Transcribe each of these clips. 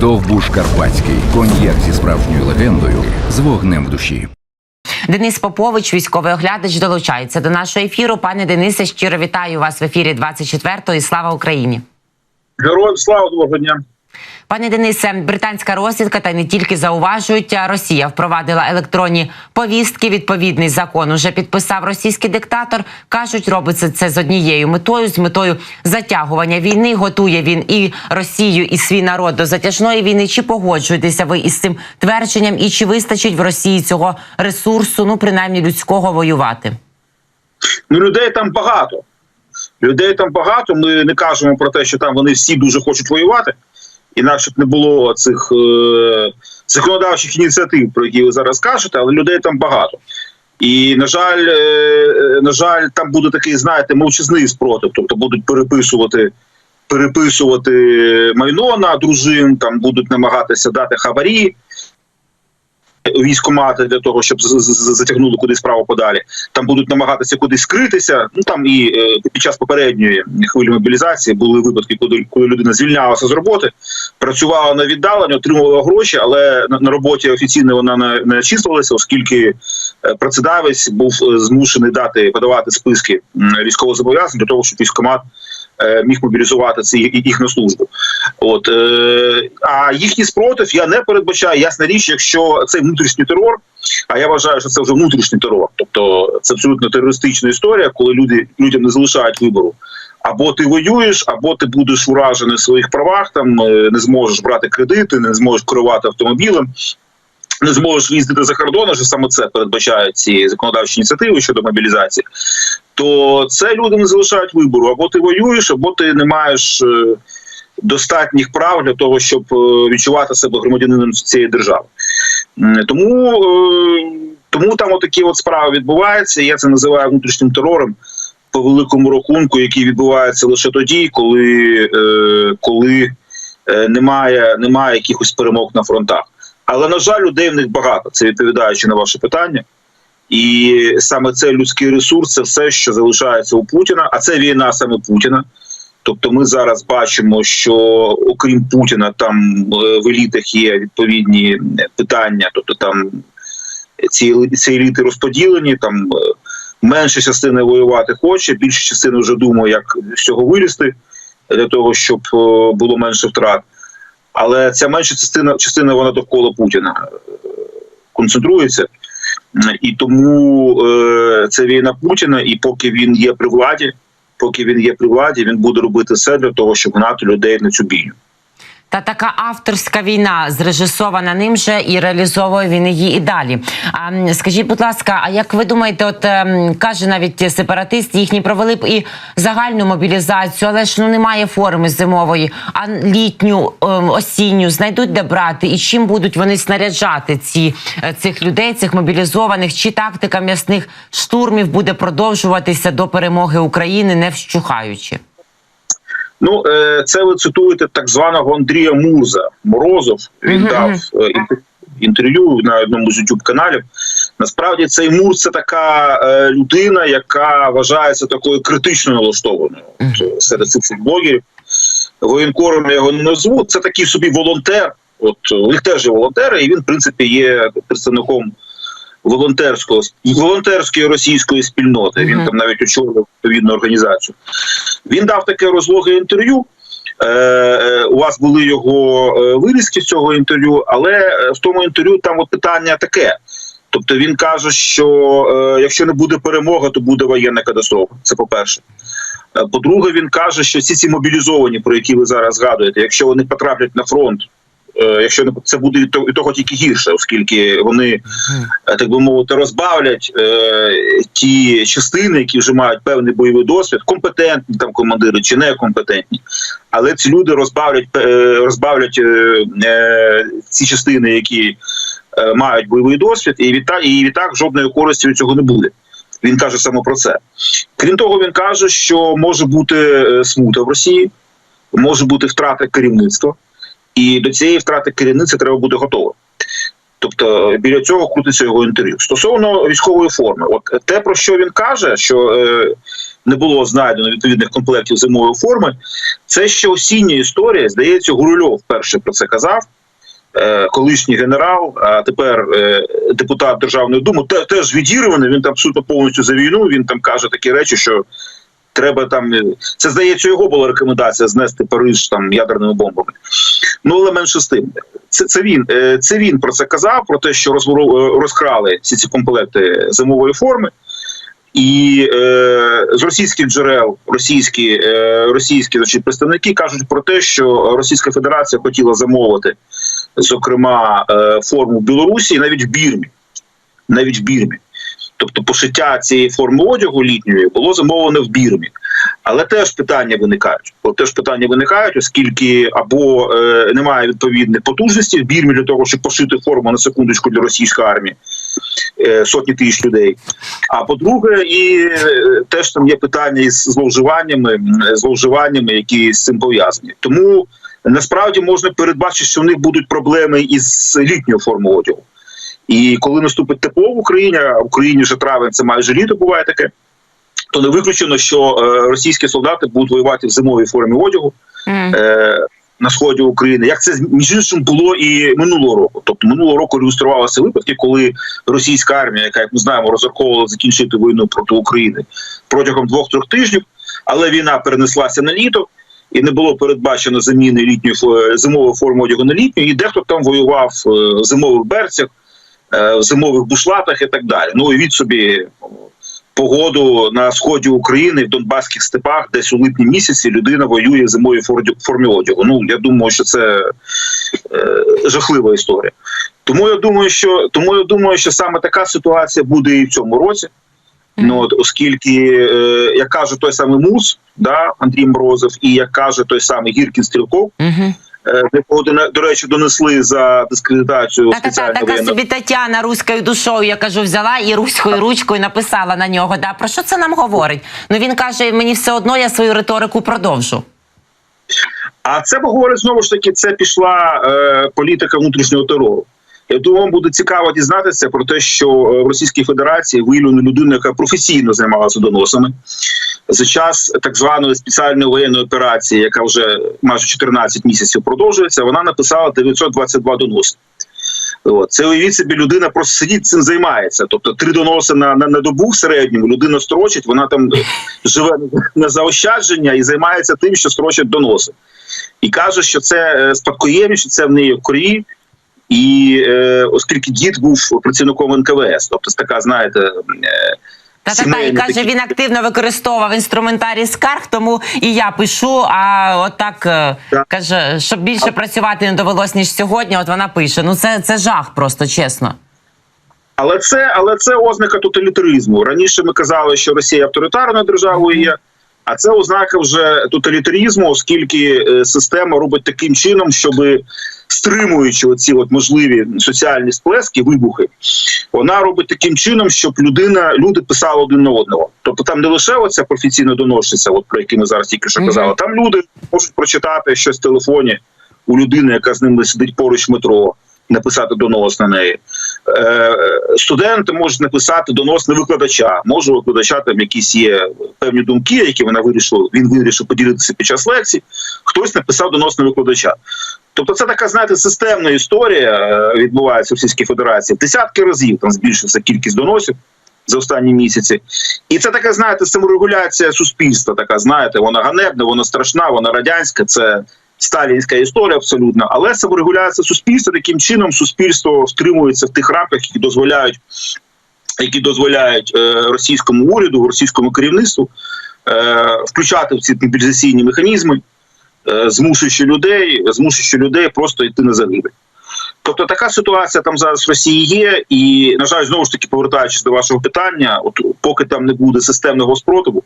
Довбуш Карпатський. Коньяк зі справжньою легендою з вогнем в душі. Денис Попович, військовий оглядач, долучається до нашого ефіру. Пане Денисе, щиро вітаю вас в ефірі 24-го і слава Україні. Героям слава доброго дня. Пане Денисе, британська розвідка та не тільки зауважують, Росія впровадила електронні повістки. Відповідний закон уже підписав російський диктатор. кажуть, робиться це з однією метою з метою затягування війни. Готує він і Росію, і свій народ до затяжної війни. Чи погоджуєтеся ви із цим твердженням? І чи вистачить в Росії цього ресурсу, ну принаймні людського воювати? Ну людей там багато. Людей там багато. Ми не кажемо про те, що там вони всі дуже хочуть воювати. Інакше б не було цих е, законодавчих ініціатив, про які ви зараз кажете, але людей там багато. І на жаль, е, на жаль, там буде такий, знаєте, мовчазний спротив, тобто будуть переписувати. Переписувати майно на дружин, там будуть намагатися дати хабарі військомати для того, щоб затягнули кудись справу подалі. Там будуть намагатися кудись скритися. Ну там і е, під час попередньої хвилі мобілізації були випадки, коли, коли людина звільнялася з роботи, працювала на віддаленні, отримувала гроші, але на, на роботі офіційно вона не, не числилася, оскільки е, працедавець був е, змушений дати подавати списки військовозобов'язань для того, щоб військомат міг мобілізувати ці їх на службу. От е, а їхній спротив я не передбачаю. Ясна річ, якщо це внутрішній терор. А я вважаю, що це вже внутрішній терор. Тобто це абсолютно терористична історія, коли люди людям не залишають вибору. Або ти воюєш, або ти будеш уражений в своїх правах, там е, не зможеш брати кредити, не зможеш керувати автомобілем. Не зможеш їздити за кордон, що саме це передбачають ці законодавчі ініціативи щодо мобілізації, то це люди не залишають вибору. Або ти воюєш, або ти не маєш е, достатніх прав для того, щоб е, відчувати себе громадянином цієї держави. Тому, е, тому там отакі от справи відбуваються. Я це називаю внутрішнім терором по великому рахунку, який відбувається лише тоді, коли, коли немає, немає якихось перемог на фронтах. Але на жаль, людей в них багато. Це відповідаючи на ваше питання. І саме цей людський ресурс це все, що залишається у Путіна, а це війна саме Путіна. Тобто, ми зараз бачимо, що окрім Путіна, там е, в елітах є відповідні питання, тобто там ці, ці еліти розподілені, там е, менша частина воювати хоче, більша частина вже думає, як з цього вилізти для того, щоб е, було менше втрат. Але ця менша частина частина вона довкола Путіна е, концентрується. І тому е, це війна Путіна, і поки він є при владі, поки він є при владі, він буде робити все для того, щоб гнати людей на цю бійню. Та така авторська війна зрежисована ним же і реалізовує він її і далі. А скажіть, будь ласка, а як ви думаєте, от ем, каже навіть сепаратист, їхні провели б і загальну мобілізацію, але ж ну немає форми зимової, а літню, ем, осінню знайдуть де брати, і чим будуть вони снаряджати ці е, цих людей, цих мобілізованих, чи тактика м'ясних штурмів буде продовжуватися до перемоги України, не вщухаючи? Ну, е, це ви цитуєте так званого Андрія Мурза Морозов. Він дав е, інтер- інтерв'ю на одному з youtube каналів. Насправді цей Мурз це така е, людина, яка вважається такою критично налаштованою серед цих блогерів. Воєнкором я його не назву. Це такий собі волонтер. От у них теж є волонтери, і він, в принципі, є представником волонтерського волонтерської російської спільноти. Він Мгм. там навіть очолив відповідну організацію. Він дав таке розлоге інтерв'ю. Е, е, у вас були його е, вирізки з цього інтерв'ю, але в тому інтерв'ю там от питання таке. Тобто він каже, що е, якщо не буде перемоги, то буде воєнна катастрофа. Це по-перше. Е, По-друге, він каже, що всі ці мобілізовані, про які ви зараз згадуєте, якщо вони потраплять на фронт, якщо не це буде від того, тільки гірше, оскільки вони е, так би мовити, розбавлять е, ті частини, які вже мають певний бойовий досвід, компетентні там командири чи некомпетентні. Але ці люди розбавлять е, розбавлять е, е, ці частини, які е, мають бойовий досвід, і відтак, і відтак жодної користі від цього не буде. Він каже саме про це. Крім того, він каже, що може бути е, смута в Росії, може бути втрата керівництва, і до цієї втрати керівництва треба бути готовим. Тобто біля цього крутиться його інтерв'ю. Стосовно військової форми, от те, про що він каже, що е, не було знайдено відповідних комплектів зимової форми, це ще осіння історія. Здається, Гурульов перший про це казав. Е, колишній генерал, а тепер е, депутат Державної думи, теж відірваний. Він там абсолютно повністю за війну. Він там каже такі речі, що треба там. е, Це здається, його була рекомендація знести Париж там ядерними бомбами. Ну але менше з тим. Це, це він е, це він про це казав, про те, що е, розкрали всі ці комплекти зимової форми. І е, з російських джерел російські, е, російські значить, представники кажуть про те, що Російська Федерація хотіла замовити, зокрема, е, форму Білорусі навіть в Бірмі. Навіть в Бірмі. Тобто пошиття цієї форми одягу літньої було замовлене в Бірмі. Але теж питання виникають. Бо теж питання виникають, оскільки або е, немає відповідних потужностей в Бірмі для того, щоб пошити форму на секундочку для російської армії е, сотні тисяч людей. А по-друге, і е, теж там є питання із зловживаннями, зловживаннями, які з цим пов'язані. Тому насправді можна передбачити, що в них будуть проблеми із літньою формою одягу. І коли наступить тепло в Україні, а в Україні вже травень це майже літо буває таке, то не виключено, що е, російські солдати будуть воювати в зимовій формі одягу е, на сході України, як це між іншим було і минулого року. Тобто минулого року ілюструвалися випадки, коли російська армія, яка як ми знаємо, розраховувала закінчити війну проти України протягом двох-трьох тижнів, але війна перенеслася на літо. І не було передбачено заміни літньої зимової форми одягу на літню, і дехто там воював е, в зимових берцях, в зимових бушлатах і так далі. Ну і від собі погоду на сході України в Донбаських степах, десь у липні місяці людина воює в зимовій формі одягу. Ну я думаю, що це е, жахлива історія. Тому я думаю, що тому я думаю, що саме така ситуація буде і в цьому році. Ну от оскільки, е, як каже той самий Мус, да, Андрій Морозов, і як каже той самий Гіркін Стрілков, Мгм. е, якого до, до речі донесли за дискредитацію Та-та-та, така воєнного собі Тетяна руською душою, я кажу, взяла і руською ручкою написала на нього. Да, про що це нам говорить? Ну він каже, мені все одно я свою риторику продовжу. А це говорить знову ж таки, це пішла е, політика внутрішнього терору. Я думаю, вам буде цікаво дізнатися про те, що е, в Російській Федерації виявлено людину, яка професійно займалася доносами за час так званої спеціальної воєнної операції, яка вже майже 14 місяців продовжується. Вона написала 922 доноси. От. Це уявіть собі, людина просто сидить цим займається. Тобто три доноси на, на, на добу в середньому людина строчить, вона там живе на заощадження і займається тим, що строчить доноси. І каже, що це е, спадкоємність, що це в неї в крові. І е, оскільки дід був працівником НКВС, тобто така, знаєте, е, Та та та і каже, такий- він активно використовував інструментарій скарг, тому і я пишу. А отак е, Так. каже, щоб більше працювати не довелось ніж сьогодні. От вона пише: ну це, це жах, просто чесно. Але це, але це ознака тоталітаризму. Раніше ми казали, що Росія авторитарною державою є, а це ознака вже тоталітаризму, оскільки е, система робить таким чином, щоб стримуючи оці от можливі соціальні сплески, вибухи, вона робить таким чином, щоб людина, люди писали один на одного. Тобто там не лише оця професійна доноситься, от про які ми зараз тільки що казали. Там люди можуть прочитати щось в телефоні у людини, яка з ними сидить поруч в метро, написати донос на неї. Е, студенти можуть написати донос на викладача. Може, викладача там якісь є певні думки, які вона вирішила. Він вирішив поділитися під час лекцій. Хтось написав донос на викладача. Тобто, це така, знаєте, системна історія е, відбувається в Російській Федерації. Десятки разів там збільшився кількість доносів за останні місяці. І це така, знаєте, саморегуляція суспільства. Така, знаєте, вона ганебна, вона страшна, вона радянська. Це сталінська історія абсолютно, але саморегуляція суспільства таким чином суспільство стримується в тих рамках, які дозволяють, які дозволяють е, російському уряду, російському керівництву е, включати в ці мобілізаційні механізми, е, змушуючи людей, змушуючи людей просто йти на загибель. Тобто така ситуація там зараз в Росії є, і на жаль, знову ж таки повертаючись до вашого питання, от поки там не буде системного спротиву,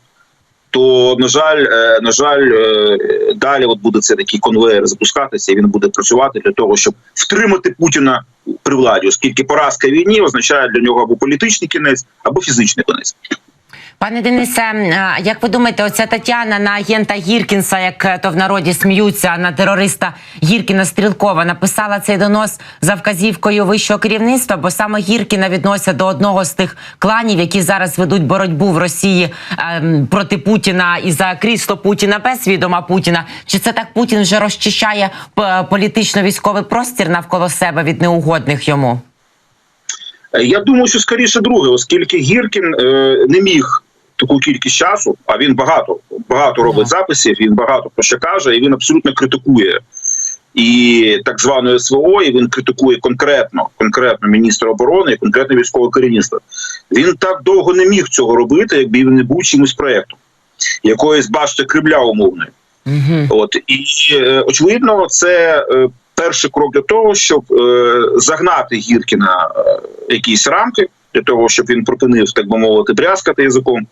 то на жаль, е, на жаль, е, далі от буде це такий конвейер запускатися, і він буде працювати для того, щоб втримати Путіна при владі, оскільки поразка війні означає для нього або політичний кінець, або фізичний кінець. Пане Денисе, як ви думаєте, оця Тетяна на агента Гіркінса, як е, то в народі сміються на терориста Гіркіна Стрілкова, написала цей донос за вказівкою вищого керівництва, бо саме Гіркіна відносять до одного з тих кланів, які зараз ведуть боротьбу в Росії ем, проти Путіна і за крісло Путіна без відома Путіна. Чи це так Путін вже розчищає політично-військовий простір навколо себе від неугодних йому? Е, Я думаю, що скоріше друге, оскільки Гіркін е, не міг таку кількість часу, а він багато багато робить записів, він багато про що каже, і він абсолютно критикує і так званої СВО, і він критикує конкретно, конкретно міністра оборони і конкретно військове керівництво. Він так довго не міг цього робити, якби він не був чимось проєктом, якоїсь бачите Кремля умовної. Угу. От і е, очевидно, це е, перший крок для того, щоб е, загнати Гіркіна е, якісь рамки для того, щоб він припинив, так би мовити, брязкати язиком.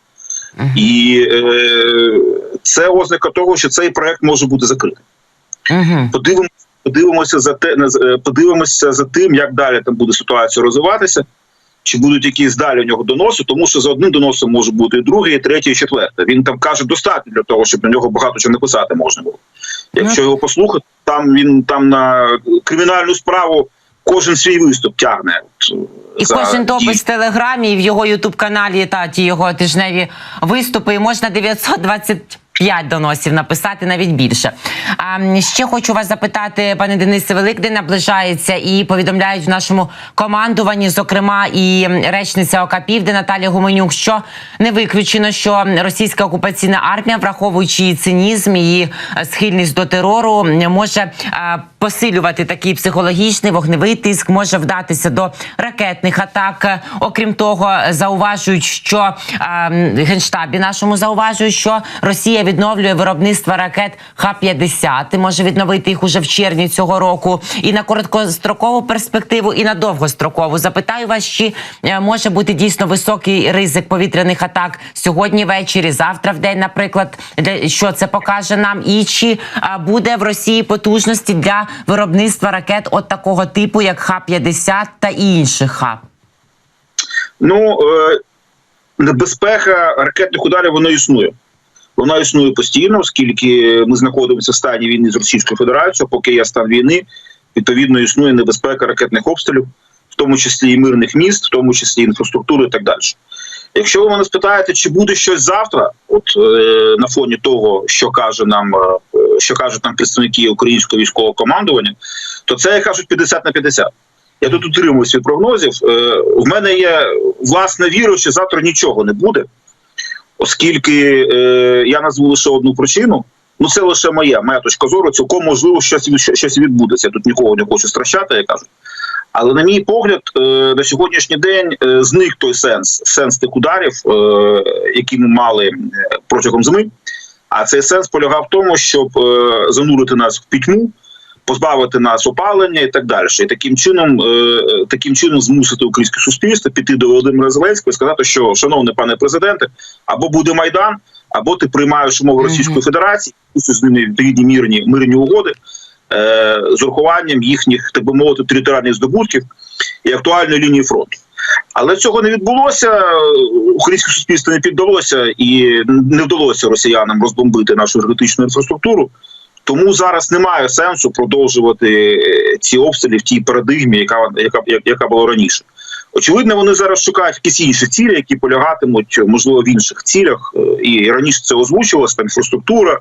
І е, це ознака того, що цей проект може бути закритий. Подивимося, подивимося за те, е, подивимося за тим, як далі там буде ситуація розвиватися. Чи будуть якісь далі у нього доноси, тому що за одним доносом може бути і другий, і третій, і четвертий. Він там каже достатньо для того, щоб на нього багато чого написати можна було. Якщо його послухати, там він там на кримінальну справу кожен свій виступ тягне. От, І за кожен допис в телеграмі і в його ютуб каналі та ті його тижневі виступи. І можна 925 доносів написати навіть більше. А ще хочу вас запитати, пане Денисе, Великдень наближається і повідомляють в нашому командуванні, зокрема, і речниця ОК «Південь» Наталія Гуменюк, що не виключено, що російська окупаційна армія, враховуючи її цинізм, її е, схильність до терору, може е, посилювати такий психологічний вогневий тиск, може вдатися до ракетних атак. Е, Окрім того, зауважують, що е, генштабі нашому зауважують, що Росія відновлює виробництво ракет Х-50, і може відновити їх уже в червні цього року. І на короткострокову перспективу, і на довгострокову. Запитаю вас, чи е, може бути дійсно високий ризик повітряних атак сьогодні ввечері, завтра в день, наприклад, що це покаже нам, і чи буде в Росії потужності для виробництва ракет от такого типу, як Х-50 та інших ХАП? Ну е, небезпека ракетних ударів вона існує. Вона існує постійно, оскільки ми знаходимося в стані війни з Російською Федерацією. Поки є стан війни, відповідно існує небезпека ракетних обстрілів, в тому числі і мирних міст, в тому числі інфраструктури і так далі. Якщо ви мене спитаєте, чи буде щось завтра, от е, на фоні того, що каже нам, е, що кажуть нам представники українського військового командування, то це як кажуть 50 на 50. Я тут утримуюсь від прогнозів. Е, в мене є власна віра, що завтра нічого не буде, оскільки е, я назву лише одну причину. Ну, це лише моя, моя точка зору. Цілком можливо, щось, щось- відбудеться. Я тут нікого не хочу стращати, я кажу. Але на мій погляд, е, на сьогоднішній день е, зник той сенс, сенс тих ударів, е, які ми мали протягом зими. А цей сенс полягав в тому, щоб занурити нас в пітьму, позбавити нас опалення і так далі. І таким чином, е, таким чином змусити українське суспільство піти до Володимира Зеленського і сказати, що шановний пане президенте, або буде майдан, або ти приймаєш умови Російської Федерації, з ними відповідні мирні мирні угоди е, з урахуванням їхніх, так би мовити, територіальних здобутків і актуальної лінії фронту. Але цього не відбулося. Українське суспільство не піддалося і не вдалося росіянам розбомбити нашу енергетичну інфраструктуру. Тому зараз немає сенсу продовжувати е, ці обстріли в тій парадигмі, яка яка, яка була раніше. Очевидно, вони зараз шукають якісь інші цілі, які полягатимуть можливо в інших цілях. Е, І раніше це озвучувалося там інфраструктура,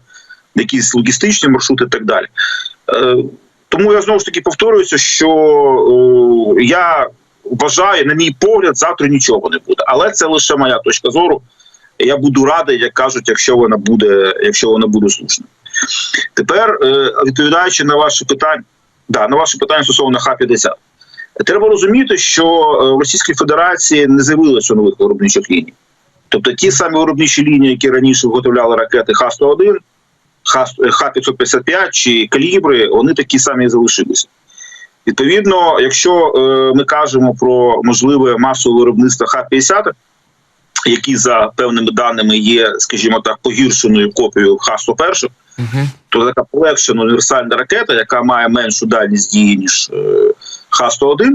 якісь логістичні маршрути і так далі. Е, Тому я знову ж таки повторююся, що я вважаю, на мій погляд, завтра нічого не буде. Але це лише моя точка зору. Я буду радий, як кажуть, якщо вона буде, якщо вона буде слушна. Тепер, е, відповідаючи на ваше питання, да, на ваше питання стосовно Х-50, треба розуміти, що е, в Російській Федерації не з'явилося нових виробничих ліній. Тобто ті самі виробничі лінії, які раніше виготовляли ракети Х-101, Х- Х-555 чи калібри, вони такі самі залишилися. Відповідно, якщо е, ми кажемо про можливе масове виробництво Х-50, які за певними даними є, скажімо так, погіршеною копією Х-101, Угу. то така полегшена універсальна ракета, яка має меншу дальність дії, ніж е, Х-101,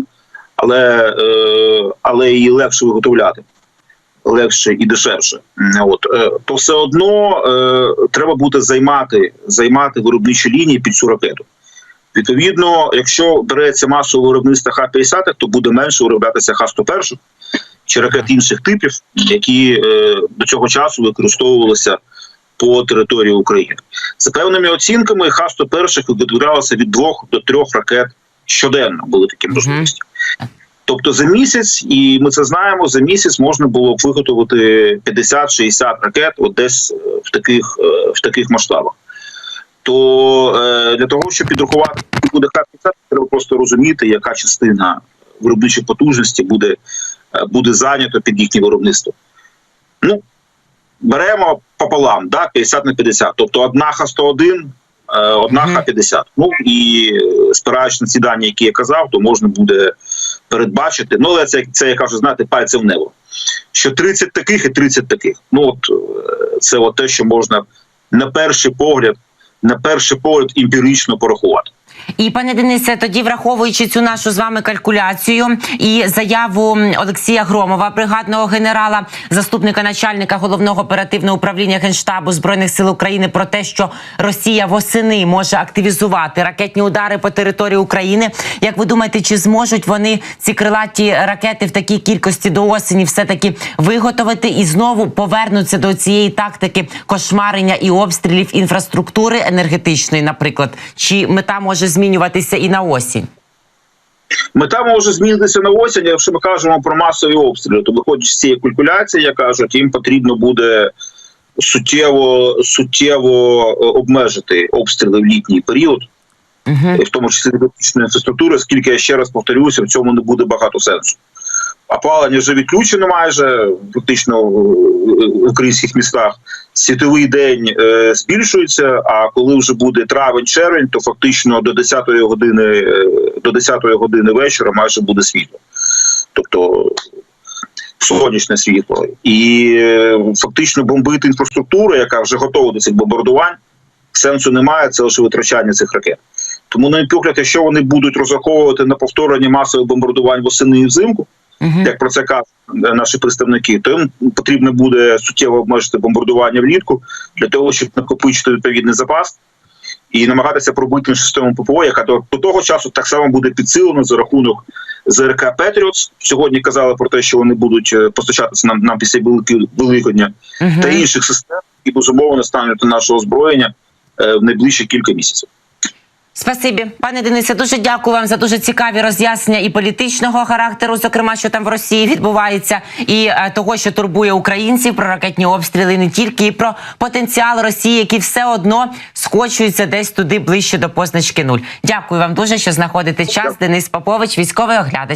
але, е, але її легше виготовляти. легше і дешевше. От е, то все одно треба буде займати займати виробничі лінії під цю ракету. Відповідно, якщо береться масове виробництво Х-50, то буде менше вироблятися Х-101 чи ракет інших типів, які до цього часу використовувалися по території України. За певними оцінками, Х-101 виготовлялося від двох до трьох ракет щоденно. Були такі можливості. Тобто за місяць, і ми це знаємо, за місяць можна було б виготовити 50-60 ракет от десь е, в таких, е, в таких масштабах. То е, для того, щоб підрахувати, буде Х-50, треба просто розуміти, яка частина виробничих потужності буде, буде зайнято під їхнє виробництво. Ну, беремо пополам, да, 50 на 50. Тобто одна Х-101, е, одна Мгм. Х-50. Ну і спираючись на ці дані, які я казав, то можна буде передбачити. Ну, але це, це я кажу, знаєте, пальцем в небо. Що 30 таких і 30 таких. Ну, от е, це от те, що можна на перший погляд, на перший погляд емпірично порахувати. І пане Денисе, тоді враховуючи цю нашу з вами калькуляцію і заяву Олексія Громова, бригадного генерала, заступника начальника головного оперативного управління генштабу збройних сил України, про те, що Росія восени може активізувати ракетні удари по території України. Як ви думаєте, чи зможуть вони ці крилаті ракети в такій кількості до осені все таки виготовити і знову повернуться до цієї тактики кошмарення і обстрілів інфраструктури енергетичної, наприклад, чи мета може змінюватися і на осінь? Мета може змінитися на осінь, якщо ми кажемо про масові обстріли, то виходячи з цієї калькуляції, як кажуть, їм потрібно буде суттєво суттєво е, обмежити обстріли в літній період, і в тому числі критичної інфраструктури, оскільки я ще раз повторюся, в цьому не буде багато сенсу. Опалення вже відключено майже практично в в українських містах. Світовий день е, збільшується. А коли вже буде травень-червень, то фактично до 10-ї години е, до 10-ї години вечора майже буде світло. Тобто сонячне світло, і е, фактично бомбити інфраструктуру, яка вже готова до цих бомбардувань, сенсу немає. Це лише витрачання цих ракет. Тому, на погляд, якщо вони будуть розраховувати на повторення масових бомбардувань восени і взимку, Угу. як про це кажуть е, наші представники, то їм потрібно буде суттєво обмежити бомбардування влітку для того, щоб накопичити відповідний запас і намагатися пробити систему ППО, яка до, до того часу так само буде підсилена за рахунок ЗРК Петріотс. Сьогодні казали про те, що вони будуть е, постачатися нам, нам після Великодня та інших систем, і безумовно стануть нашого озброєння е, в найближчі кілька місяців. Спасибі, пане Денисе. Дуже дякую вам за дуже цікаві роз'яснення і політичного характеру, зокрема, що там в Росії відбувається, і е, того, що турбує українців про ракетні обстріли, не тільки і про потенціал Росії, який все одно скочується десь туди ближче до позначки нуль. Дякую вам дуже, що знаходите час. Денис Попович, військовий оглядач.